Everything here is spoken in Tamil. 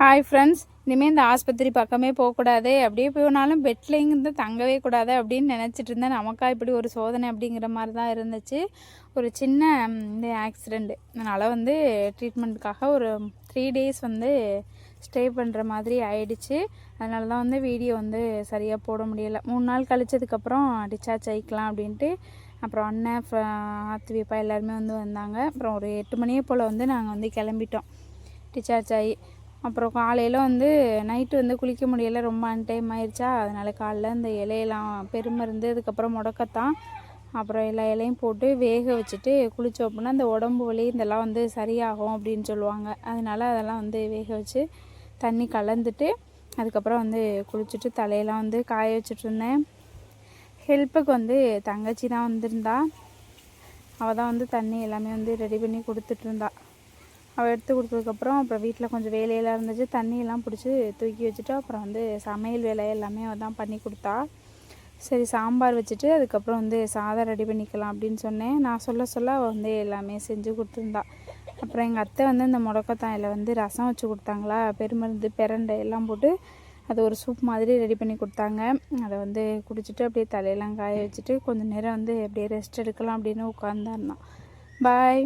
ஹாய் ஃப்ரெண்ட்ஸ் இனிமேல் இந்த ஆஸ்பத்திரி பக்கமே போகக்கூடாது. அப்படியே போனாலும் பெட்டில் இருந்து தங்கவே கூடாது அப்படின்னு நினச்சிட்டு இருந்தேன். நமக்கா இப்படி ஒரு சோதனை அப்படிங்கிற மாதிரி தான் இருந்துச்சு. ஒரு சின்ன இந்த ஆக்சிடெண்ட்டு அதனால் வந்து ட்ரீட்மெண்ட்டுக்காக ஒரு த்ரீ டேஸ் வந்து ஸ்டே பண்ணுற மாதிரி ஆயிடுச்சு. அதனால தான் வந்து வீடியோ வந்து சரியாக போட முடியலை. மூணு நாள் கழிச்சதுக்கப்புறம் டிஸ்சார்ஜ் ஆகிக்கலாம் அப்படின்ட்டு. அப்புறம் அண்ணன் ஆத்து வீப்பா எல்லாருமே வந்து வந்தாங்க. அப்புறம் ஒரு எட்டு மணியை போல் வந்து நாங்கள் வந்து கிளம்பிட்டோம். டிஸ்சார்ஜ் ஆகி அப்புறம் காலையில் வந்து நைட்டு வந்து குளிக்க முடியல ரொம்ப அன்டைம் ஆயிடுச்சா அதனால் காலைல இந்த இலையெல்லாம் பெருமருந்து அதுக்கப்புறம் முடக்கத்தான் அப்புறம் எல்லா இலையும் போட்டு வேக வச்சுட்டு குளித்தோம் அப்படின்னா இந்த உடம்பு வலி இதெல்லாம் வந்து சரியாகும் அப்படின்னு சொல்லுவாங்க. அதனால அதெல்லாம் வந்து வேக வச்சு தண்ணி கலந்துட்டு அதுக்கப்புறம் வந்து குளிச்சுட்டு தலையெல்லாம் வந்து காய வச்சுட்ருந்தேன் ஹெல்ப்புக்கு வந்து தங்கச்சி தான் வந்திருந்தா. அவள் தான் வந்து தண்ணி எல்லாமே வந்து ரெடி பண்ணி கொடுத்துட்ருந்தாள் அவள் எடுத்து கொடுத்ததுக்கப்புறம் அப்புறம் வீட்டில் கொஞ்சம் வேலையெல்லாம் இருந்துச்சு. தண்ணியெல்லாம் பிடிச்சி தூக்கி வச்சுட்டு அப்புறம் வந்து சமையல் வேலை எல்லாமே அவள் தான் பண்ணி கொடுத்தா. சரி சாம்பார் வச்சுட்டு அதுக்கப்புறம் வந்து சாதம் ரெடி பண்ணிக்கலாம் அப்படின்னு சொன்னேன். நான் சொல்ல சொல்ல அவள் வந்து எல்லாமே செஞ்சு கொடுத்துருந்தா. அப்புறம் எங்கள் அத்தை வந்து இந்த முடக்கத்தாயில் வந்து ரசம் வச்சு கொடுத்தாங்களா பெருமருந்து பெரண்டை எல்லாம் போட்டு அது ஒரு சூப் மாதிரி ரெடி பண்ணி கொடுத்தாங்க. அதை வந்து குடிச்சிட்டு அப்படியே தலையெல்லாம் காய வச்சுட்டு கொஞ்சம் நேரம் வந்து அப்படியே ரெஸ்ட் எடுக்கலாம் அப்படின்னு உட்காந்துருந்தான் பாய்